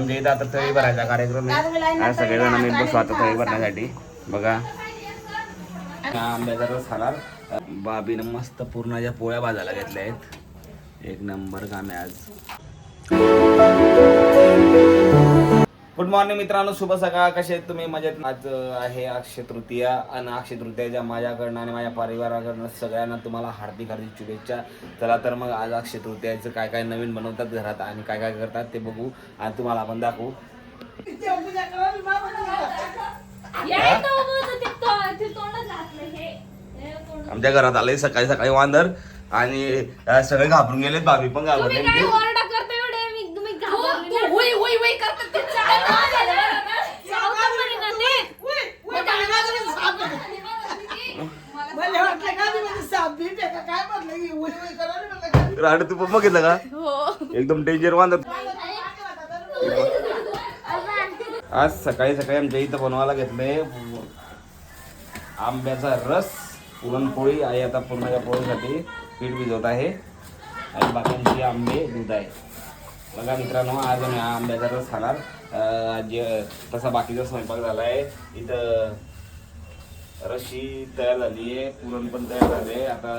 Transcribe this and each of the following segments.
आमच्या इथं आता तळी भरायचा कार्यक्रम आहे. सगळेजण आम्ही बसू आता तळी भरण्यासाठी. बघा. आंब्याचा रस खाणार. बाबीनं मस्त पूर्णाच्या पोळ्या भाजायला घेतल्या आहेत एक नंबर काम आहे आज. गुड मॉर्निंग मित्रांनो. शुभ सकाळ. कसे आहेत तुम्ही? मजेत? आज आहे अक्षय तृतीया आणि अक्षय तृतीयाच्या माझ्याकडनं आणि माझ्या परिवाराकडनं सगळ्यांना तुम्हाला हार्दिक हार्दिक शुभेच्छा. चला तर मग आज अक्षय तृतीयाचं काय काय नवीन बनवतात घरात आणि काय काय करतात ते बघू आणि तुम्हाला आपण दाखवू. आमच्या घरात आले सकाळी सकाळी वांदर आणि सगळे घाबरून गेलेत. भाभी पण घाबरले तुम्ही काय ओरडा करता एवढे मी तुम्ही घाबरले ना. होय होय होय करतात ते सावकाश म्हणे ना ते. मला वाटलं का मी म्हणजे साप बीप आहे का काय म्हटलं की होय होय करा राड तू पण बघितलं का? हो. एकदम डेंजर वांदर आज सकाळी सकाळी आमच्या इथं बनवायला घेतलंय आंब्याचा रस पुरणपोळी. आई आता पुरणाच्या पोळीसाठी पीठ भिजवत आहे. आणि बाकींची आंबे दूध आहे. बघा मित्रांनो आज आम्ही आंब्याचा रस खाणार. जे- तसा बाकीचा स्वयंपाक झाला आहे इथं रशी तयार झाली आहे पुरण पण तयार झाले आता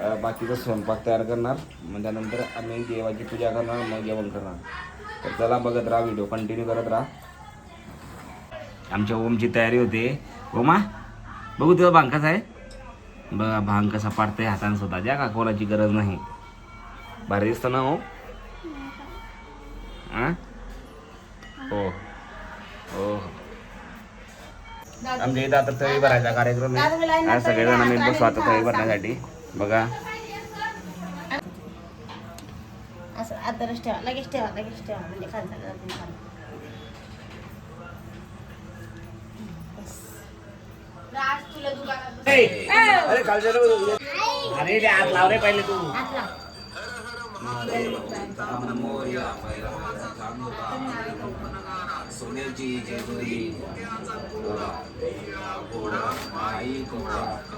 बाकीचा स्वयंपाक तयार करणार. मग त्यानंतर आम्ही देवाची पूजा करणार मग जेवण करणार. तर चला बघत राहा व्हिडिओ कंटिन्यू करत राहा. आमच्या ओमची तयारी होते. ओमा बघू तुझा भांग कसा आहे? बघा भांग कसा पाडतंय हाताने स्वतःच्या का कोणाची गरज नाही? भारी दिसतं ना हो? हो. हो. आमच्या इथं आता तळी भरायचा कार्यक्रम आहे. सगळेजण आम्ही बसू आता तळी भरण्यासाठी. बघा असं आदरच ठेवा लगेच ठेवा लगेच ठेवा म्हणजे खाली. अरे कालच्या अरे आज लाव रे पहिले तू. सोन्याची जेजुरी पुढे सरकवा. Sorry. वैवर्षेला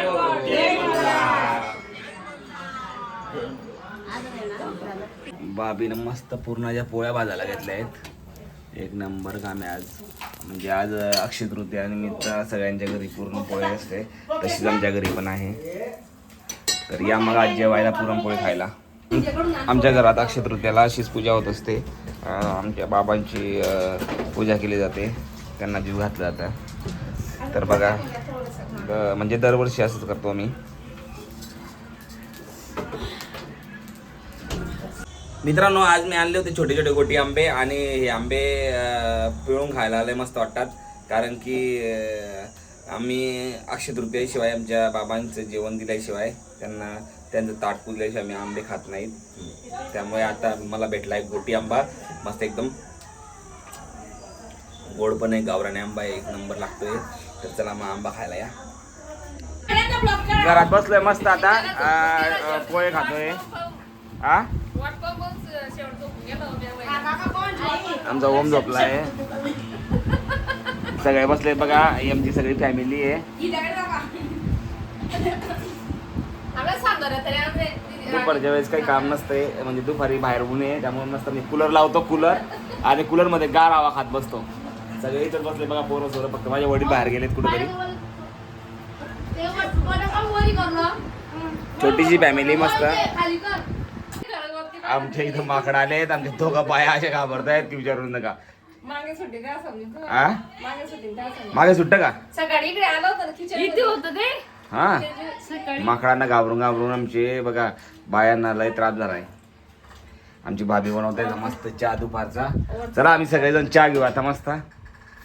बाबीनं मस्त पूर्णाच्या पोळ्या भाजायला घेतल्या आहेत. एक नंबर काम आहे आज. म्हणजे आज अक्षय तृतीया निमित्त सगळ्यांच्या घरी पूर्ण पोळी असते. तशीच आमच्या घरी पण आहे. तर या मग आज जेवायला पुरणपोळी खायला. आमच्या घरात अक्षय तृतीयाला अशीच पूजा होत असते. आमच्या बाबांची पूजा केली जाते. त्यांना जीव घातला जातं. तर बघा द- म्हणजे दरवर्षी असंच करतो आम्ही. मित्रांनो आज मी आणले होते छोटे छोटे गोटी आंबे आणि हे आंबे पिळून खायला आले मस्त वाटतात. कारण की आम्ही अक्षय तृतीयाशिवाय आमच्या बाबांचं जेवण दिल्याशिवाय त्यांना त्यांचं ताट पुजल्याशिवाय आम्ही आंबे खात नाहीत. त्यामुळे आता मला भेटला एक गोटी आंबा. मस्त एकदम गोड पण आहे गावराने आंबा एक नंबर लागतोय. तर चला मग आंबा खायला या. घरात बसलोय मस्त आता. पोहे खातोय. आ? आमचा ओम झोपला आहे. सगळे बसले बघा. आमची सगळी फॅमिली आहे. दुपारच्या वेळेस काही काम नसतंय म्हणजे दुपारी बाहेर ऊन आहे त्यामुळे मस्त मी कूलर लावतो कूलर आणि कूलरमध्ये गार हवा खात बसतो. सगळे इथं बसले बघा पोरं सोरं फक्त. माझे वडील बाहेर गेलेत कुठेतरी. छोटीशी फॅमिली मस्त. आमच्या इथं माकड आलेत आमच्या दोघं बाया असे घाबरतायत की विचारून नका. मागे सुट्टी द्या समजून आ? मागे सुट्टी द्या समजून. मागे सुट्ट का? सकाळी इकडे आलो होतो ना खिचडी इथे होतं ते? हा? सकाळी? माकडांना घाबरून घाबरून आमचे बघा बायांना लय त्रास झालाय. आमची भाभी बनवते मस्त चहा दुपारचा. चला आम्ही सगळेजण चहा घेऊ आता मस्त.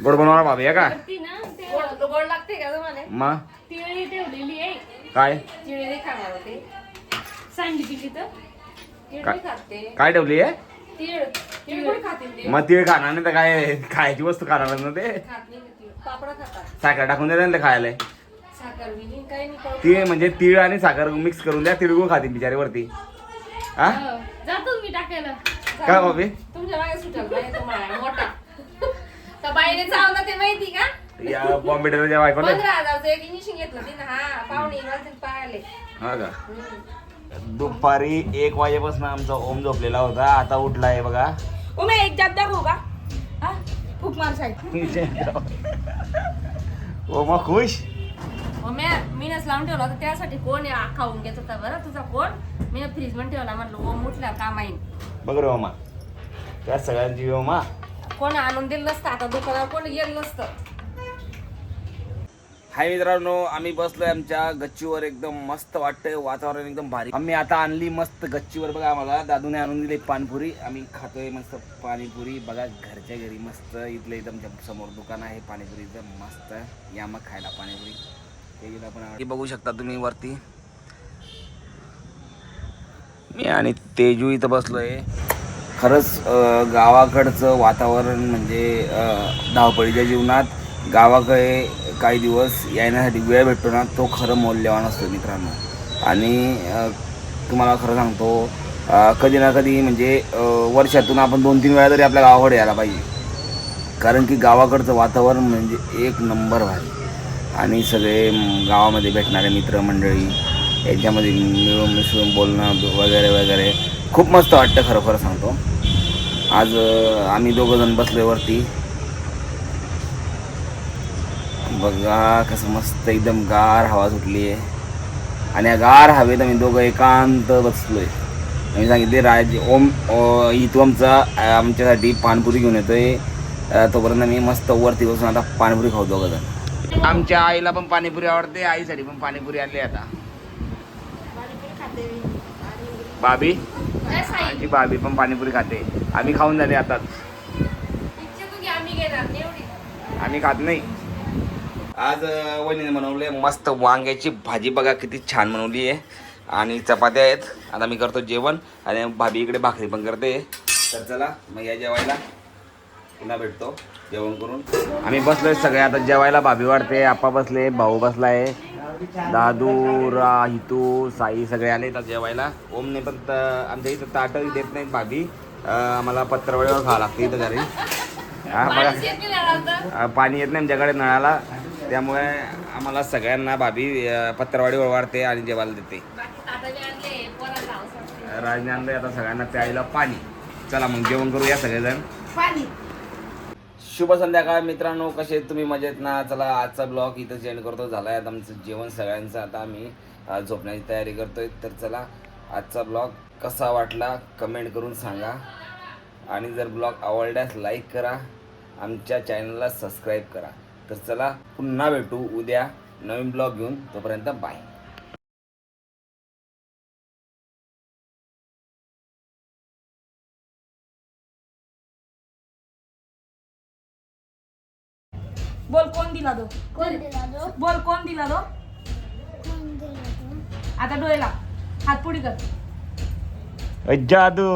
गोड बनवणार भाभी आहे का? ती ना ते गोड गोड लागते का तुम्हाला? मग? तिळी ठेवलेली आहे. काय? चिळे नाही खाणार होते. सांगितली तिथं. काय? काय ठेवली आहे? तीळ तीळ कोण खातील ते मग तीळ खाणार नाही तर काय खायची वस्तू खाणार ना ते? खात नाही ते तीळ. पापड खातात. साखर टाकून देते ना ते खायला. साखर विनी काही नाही कळत. ती म्हणजे तीळ आणि साखर मिक्स करून द्या तिळगुळ खाते बिचारी वरती हा हो. जातो मी टाकायला. काय बाबी तुमच्या मागे सुटेल बाई तुम्हाला मोठा. तर बाईने चावला ते माहिती का? या बॉम्बे बायकोला. पंधरा हजारचं एक इंजेक्शन घेतलं तिनं. हा पाहुणे मला पाहिले हा का? दुपारी एक वाजेपासून आमचा ओम झोपलेला होता. आता उठला आहे बघा. उमे एक जात दाखवू का हा? फुक मार साईड ओमा खुश? मग मी मीनच लावून ठेवला होता. त्यासाठी कोण आहे? खाऊन घेत होता बरं. तुझा कोण? मी फ्रीजमध्ये ठेवला. म्हटलं ओ मुठल्या काम येईन बघ रे ओमा. त्या सगळ्यांची ओमा. कोण आणून दिलं नसतं? आता दुकानावर कोण गेलं नसतं? हाय मित्रांनो आम्ही बसलोय आमच्या गच्चीवर. एकदम मस्त वाटतंय. वातावरण एकदम भारी. आम्ही आता आणली मस्त गच्चीवर बघा आम्हाला. दादूने आणून दिली पाणीपुरी. आम्ही खातोय मस्त पाणीपुरी. बघा घरच्या घरी मस्त. इथलं एकदम समोर दुकान आहे. पाणीपुरीचं मस्त. या मग खायला पाणीपुरी. ते पण बघू शकता तुम्ही वरती. मी आणि तेजू इथं बसलोय. खरंच गावाकडचं वातावरण म्हणजे धावपळीच्या जीवनात गावाकडे काही दिवस येण्यासाठी वेळ भेटतो ना तो खरं मौल्यवान असतो मित्रांनो. आणि तुम्हाला खरं सांगतो कधी ना कधी म्हणजे वर्षातून आपण दोन तीन वेळा तरी आपल्या गावाकडे यायला पाहिजे. कारण की गावाकडचं वातावरण म्हणजे एक नंबर भारी. आणि सगळे गावामध्ये भेटणारे मित्रमंडळी याच्यामध्ये मिळून मिसळून बोलणं वगैरे वगैरे खूप मस्त वाटतं खरं खरं सांगतो. आज आम्ही दोघं जण वरती. बघा कसं मस्त एकदम गार हवा सुटली आहे. आणि या गार हवेत आम्ही दोघं एकांत बसलोय. आम्ही सांगितले राज ओम इथू आमचा आमच्यासाठी पाणपुरी घेऊन येतोय. तोपर्यंत मी मस्त वरती बसून आता पाणीपुरी खाऊ दोघं जण. आमच्या आईला पण पाणीपुरी आवडते आईसाठी पण पाणीपुरी आणली आता. भाभी? आमची भाभी पण पाणीपुरी खाते. आम्ही खाऊन झाले आताच. आम्ही खात नाही. आज वहिनीने बनवले मस्त वांग्याची भाजी. बघा किती छान बनवली आहे. आणि चपात्या आहेत. आता मी करतो जेवण. आणि भाभी इकडे भाकरी पण करते. तर चला मग या जेवायला. पुन्हा भेटतो. जेवण करून. आम्ही बसलोय सगळे. आता जेवायला भाभी वाढते आप्पा बसले भाऊ बसलाय दादू रा हितू साई सगळे आले तर जेवायला. ओमने पण आमच्या इथं ताटं देत नाहीत भाभी. आम्हाला पत्रवळीवर खावं लागतं इथं घरी. हा बघा. नाही पाणी येत नाही आमच्याकडे नळाला. त्यामुळे आम्हाला सगळ्यांना भाभी अ, पत्रवाडीवर वाढते आणि जेवायला देते. आणले. राजने आणलंय आता सगळ्यांना प्यायला पाणी. चला मग जेवण करूया सगळेजण. पाणी. शुभ संध्याकाळ मित्रांनो कसे तुम्ही मजेत ना? चला आजचा ब्लॉग इथं सेंड करतो. झाला आहे आता आमचं जेवण सगळ्यांचं. आता आम्ही झोपण्याची तयारी करतोय. तर चला आजचा ब्लॉग कसा वाटला कमेंट करून सांगा. आणि जर ब्लॉग आवडल्यास लाईक करा. आमच्या चॅनलला सबस्क्राईब करा. तर चला पुन्हा भेटू उद्या नवीन ब्लॉग घेऊन. तोपर्यंत बाय बोल कोण दिला दो कोण दिला तो? बोल कोण दिला दो कोण दिला तो? आता डोळेला हात पुढे कर. जादू.